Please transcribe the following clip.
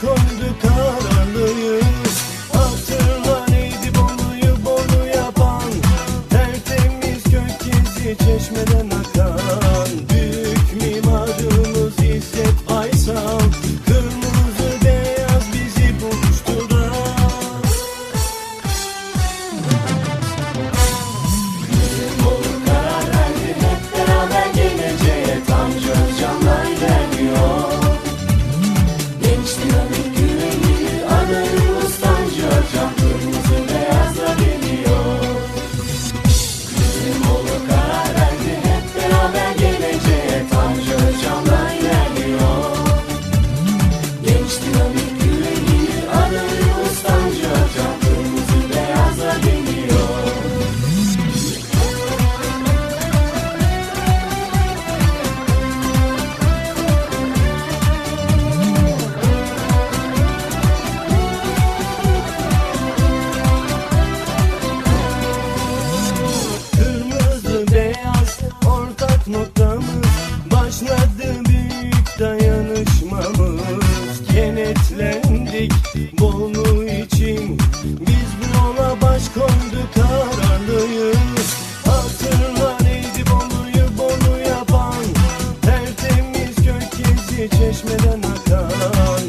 chronic çeşmeden akar.